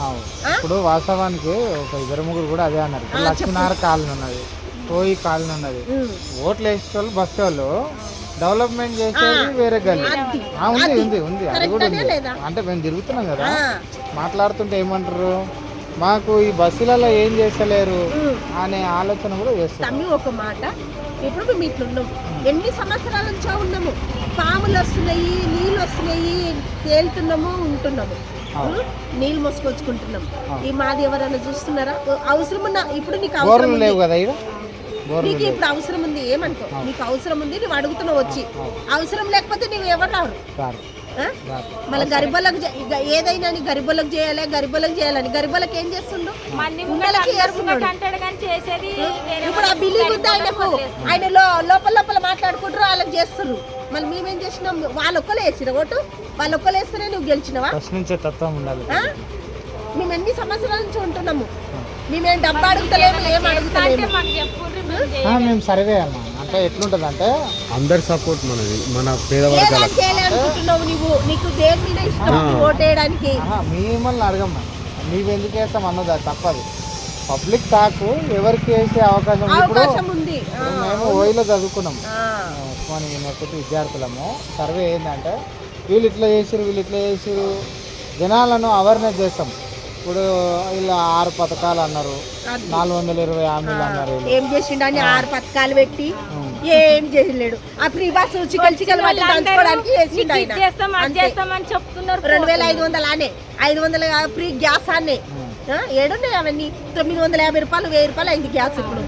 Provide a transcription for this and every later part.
ఆ? ఇప్పుడు వాస్తవానికి ఒక ఇద్దరు ముగ్గురు కూడా అదే అన్నారు. ఇప్పుడు లక్ష్మీనారాయణ కాలనీ ఉన్నది కోయి కాలనీ ఉన్నది. ఓట్లు వేసేటోళ్ళు బస్ వాళ్ళు డెవలప్మెంట్ చేసేది వేరే గల్లి. ఉంది ఉంది ఉంది. అది కూడా ఉంది? అంటే మేము తిరుగుతున్నాం కదా. మాట్లాడుతుంటే ఏమంటారు? మాకు ఈ బస్సులలో ఏం చేస్తలేరు. అనే ఆలోచన కూడా చేస్తాం ఒక మాట. ఇప్పుడు మేము ఇట్లా ఉన్నాం ఎన్ని సంవత్సరాల నుంచో ఉన్నాము. పాములు వస్తున్నాయి నీళ్ళు వస్తున్నాయి తేలుతున్నాము ఉంటున్నాము? నీళ్ళు మోసుకొచ్చుకుంటున్నాం. ఈ మాది ఎవరైనా చూస్తున్నారా? అవసరం ఉన్న ఇప్పుడు నీకు అవసరం లేవు కదా నీకు ఇప్పుడు అవసరం ఉంది ఏమనుకో? నీకు అవసరం ఉంది నువ్వు అడుగుతున్నావు వచ్చి. అవసరం లేకపోతే నువ్వు ఎవరు? రారు. మళ్ళీ ఇక ఏదైనా నీ గరిబోళ్ళకు చేయాలి గరిబోళ్ళకు చేయాలని. గరిబోళ్ళకి ఏం చేస్తుండు? ఉన్నోళ్ళకి చేస్తున్నాడు. అంటాడు కానీ చేసేది వేరే ఇప్పుడు ఆ ఆయనకు. ఆయన లో- లోపల లోపల మాట్లాడుకుంటారు వాళ్ళకి చేస్తున్నారు మళ్ళీ మేమేం చేసినాం? వాళ్ళు ఒక్కలే వేసిన ఓటు. వాళ్ళు ఒక్కలే వేస్తేనే నువ్వు గెలిచినవా? ప్రశ్నించే తత్వం ఉండాలి. ఆ? మేము ఎన్ని సంవత్సరాల నుంచి ఉంటున్నాము? మేమేం డబ్బు అడుగుతలేము ఏం అడుగుతలేము. సర్వే అమ్మా. అంటే ఎట్లుంటది అంటే అందరి సపోర్ట్ మనది మన పేదవర్గాల చేయాలనుకుంటున్నావు నువ్వు నీకు దేని మీద ఇష్టం నీకు ఓటేయడానికి. ఆహా, మిమ్మల్ని అడగమ్మా మేము ఎందుకు వేస్తాం అన్నది అది తప్పదు. పబ్లిక్ టాక్ ఎవరికి వేసే అవకాశం ఉంది. ఇప్పుడు మేము ఓయిలో చదువుకున్నాం. ఆ, ఉస్మాన్ యూనివర్సిటీ విద్యార్థులము. సర్వే ఏంటంటే వీళ్ళు ఇట్లా చేసిరు వీళ్ళు ఇట్లా చేసిరు జనాలను అవేర్నెస్ చేస్తాం. ఇప్పుడు వీళ్ళు ఆరు పథకాలు అన్నారు. నాలుగు వందల ఇరవై హామీలు అన్నారు. ఏం చేసిండు అని ఆరు పథకాలు పెట్టి. ఏం చేయలేడు. ఆ ఫ్రీ బస్ చికల్ చికల్ వాటి దంచుకోవడానికి చేసిండు. చేస్తామని చెప్తున్నారు రెండు వేల ఐదు వందలు ఆనే. ఐదు వందల ఫ్రీ గ్యాస్ ఆనే. ఆ, ఏడున్నాయి అవన్నీ. తొమ్మిది వందల యాభై రూపాయలు వెయ్యి రూపాయలు అయింది గ్యాస్ ఇప్పుడు?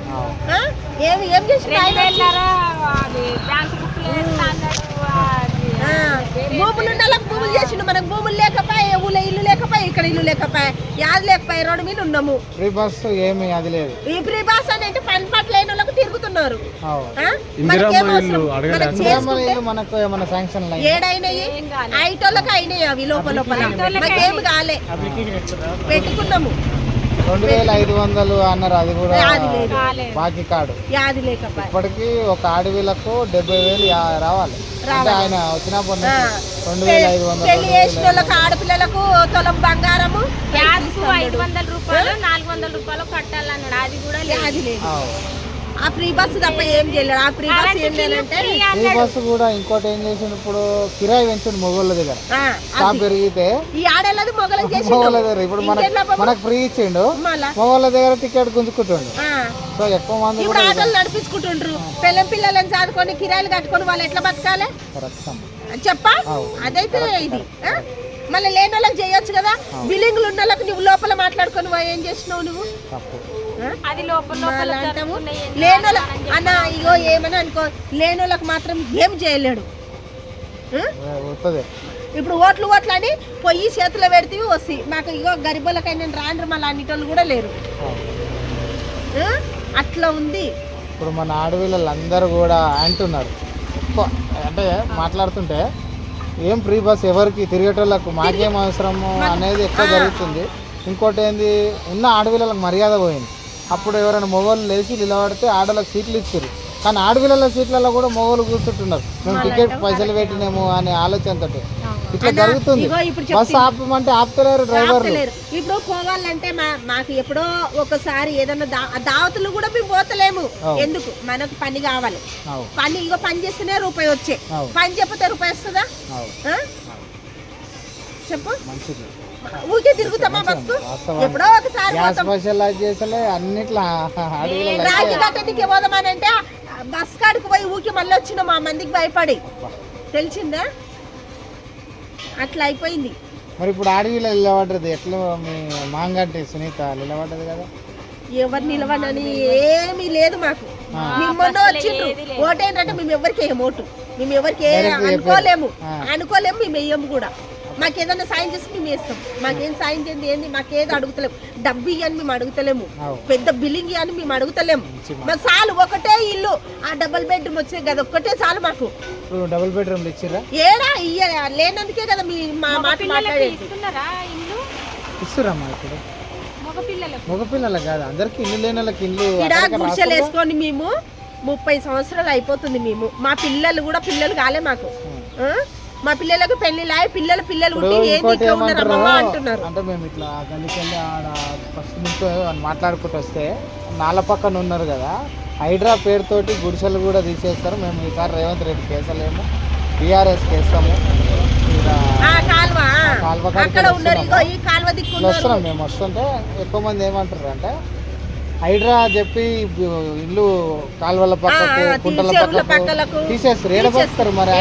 ఏమి ఏం చేసిండు భూములు వాళ్ళకి భూములు చేసిండు మనకు. భూములు లేకపోయే ఊళ్ళో ఇల్లు లేకపోయే ఇక్కడ ఇల్లు లేకపోయే? యాది లేకపోయే? రోడ్డు మీద ఉన్నాము. ఫ్రీ బస్సు ఏమి అది లేదు. ఈ ఫ్రీ బస్ అని అంటే పని పాట లేని వాళ్ళకి తిరుగుతున్నారు. ఆ? మనకేం అవసరం? చేసుకుంటే మనకు ఏమైనా శాంక్షన్ లైన్ ఏడైనాయి. ఐటోళ్ళకి అయినాయి అవి లోపల లోపల. మాకేమి కాలే. పెట్టుకున్నాము. రెండు వేల ఐదు వందలు అన్నారు అది కూడా బాకీ కార్డు ఇప్పటికి ఒక ఆడవిలకు డెబ్బై వేలు రావాలి. అంటే ఆయన ఆ. రెండు వేల ఐదు వందలు పెళ్ళి చేసిన వాళ్ళకి ఆడపిల్లలకు తులం బంగారము గ్యాస్ ఐదు వందల రూపాయలు నాలుగు వందల రూపాయలు కట్టాలన్నాడు. అది కూడా లేదు. అది లేదు. ఆ. ఫ్రీ బస్ తప్ప ఏం చేయలేడు. ఆ ఫ్రీ బస్ ఏం లేదంటే ఫ్రీ ఈ బస్సు కూడా ఇంకోటి ఏం చేసిండు ఇప్పుడు కిరాయి పెంచుడు మొగోళ్ళ దగ్గర. ఆ, స్టాప్ పెరిగితే ఈ ఆడేళ్ళది మొగలం చేసి మొగోళ్ళ దగ్గర ఇప్పుడు మనకు మనకు ఫ్రీ ఇచ్చిండు. మొగోళ్ళ దగ్గర టికెట్ గుంజుకుంటుండు. ఆ. సో ఎక్కువ మంది ఇప్పుడు ఆటోలు నడిపించుకుంటుండ్రు. పిల్లం పిల్లలను చదువుకొని కిరాయిలు కట్టుకొని వాళ్ళు ఎట్లా బతకాలి? చెప్పా. అదైతే ఇది? మళ్ళీ లేని వాళ్ళకి చేయొచ్చు కదా? బిల్డింగ్లు ఉన్న వాళ్ళకి నువ్వు లోపల మాట్లాడుకొని ఏం చేసినావు నువ్వు? అంటాము అని అన్న ఇగో ఏమని అనుకో లేనోళ్ళకి మాత్రం ఏం చేయలేడు. ఇప్పుడు ఓట్లు ఓట్లు అని పొయ్యి చేతిలో పెడితే వస్తాయి. మాకు ఇగో గరిబోళ్ళకైనా రాండ్రు మళ్ళీ అన్నిటోళ్ళు కూడా లేరు? అట్లా ఉంది. ఇప్పుడు మన ఆడపిల్లలందరూ కూడా అంటున్నారు. అంటే మాట్లాడుతుంటే ఏం ఫ్రీ బస్ ఎవరికి తిరిగేటోళ్ళకు మాకేం అవసరము అనేది ఎక్కువ జరుగుతుంది? ఇంకోటి ఏంది ఉన్న ఆడపిల్లలకు మర్యాద పోయింది. అప్పుడు ఎవరైనా మొగోళ్ళు లేచి నిలబడితే ఆడలకు సీట్లు ఇచ్చారు కానీ ఆడపిల్లల సీట్లలో కూడా మొగోళ్ళు కూర్చుంటున్నారు. మేము టికెట్ పైసలు పెట్టినాము అనే ఆలోచనతో ఇట్లా జరుగుతుంది. ఇగో ఇప్పుడు బస్ ఆపమంటే ఆపుతలేరు డ్రైవర్లు. ఆపుతలేరు. ఇప్పుడు పోవాలంటే మాకు ఎప్పుడో ఒకసారి ఏదన్నా దావతులు కూడా మేము పోతలేము. ఎందుకు? మనకు పని కావాలి. పని ఇగో పని చేస్తేనే రూపాయి వచ్చే. పని చెప్పితే రూపాయి వస్తుందా? చెప్పు. మంచిది. ఊరికే తిరుగుతామా వాస్తవానికి. ఎప్పుడో ఒకసారి అన్నిట్లా అడవిలో రాజు గట్టనికి పోదామనంటే బస్ కాడికి పోయి ఊకి మళ్ళీ వచ్చిన మా మందికి భయపడి. తెలిసిందా? అట్లా అయిపోయింది. మరి ఇప్పుడు అడవిలో నిలబడ్డది ఎట్లా మీ మాంగంటి సునీత? నిలబడ్డది కదా. ఎవరు నిలవనని ఏమీ లేదు మాకు. మేము మొన్న వచ్చిండ్రు. ఓటేంటంటే మేము ఎవరికి వేయం ఓటు. మేము ఎవరికి ఏ-. అనుకోలేము. అనుకోలేము మేము వేయము కూడా. మాకు ఏదైనా సాయం చేసి మేము వేస్తాం మాకేం సాయం చేయండి ఏంది? మాకేదో అడుగుతలేము డబ్బు ఇవ్వని మేము అడుగుతలేము. పెద్ద బిల్లింగ్ ఇవ్వని మేము అడుగుతలేము. మా చాలు ఒకటే ఇల్లు. ఆ డబుల్ బెడ్రూమ్ వచ్చేది కదా ఒక్కటే చాలు మాకు. డబుల్ బెడ్రూమ్లు ఇచ్చిర్రా? ఏడా? ఇయ్య లేనందుకే కదా మీ మా మాట మాట్లాడేది. ఇస్తున్నారా ఇల్లు? ఇస్తురమ్మా ఇప్పుడు. మగ పిల్లలకు. మగపిల్లలకు కాదు అందరికి ఇల్లు లేని వాళ్ళకి ఇల్లు గుడిసెలు వేసుకొని మేము. ముప్పై సంవత్సరాలు అయిపోతుంది మేము. మా పిల్లలు కూడా పిల్లలు కాలే మాకు? మా పిల్లలకు పెళ్ళిలా పిల్లలు పిల్లలు ఏంది ఇట్లా అమ్మమ్మ అంటున్నారు. అంటే మేము ఇట్లా గల్లీకెళ్ళి ఆడ ఫస్ట్ నుంచి మాట్లాడుకుంటూ వస్తే నాల పక్కన ఉన్నారు కదా హైడ్రా పేరుతోటి గుడిసెలు కూడా తీసేస్తారు. మేము ఈసారి రేవంత్ రెడ్డి కేసలేము టీఆర్ఎస్ కేస్తాము ఇట్లా ఉన్నారు వస్తున్నాం. మేము. వస్తుంటే ఎక్కువ మంది ఏమంటారు అంటే హైడ్రా చెప్పి ఇల్లు కాలువల పక్కకు కుంటల పక్కకు తీసేస్తారు. ఏడబస్తారు మరి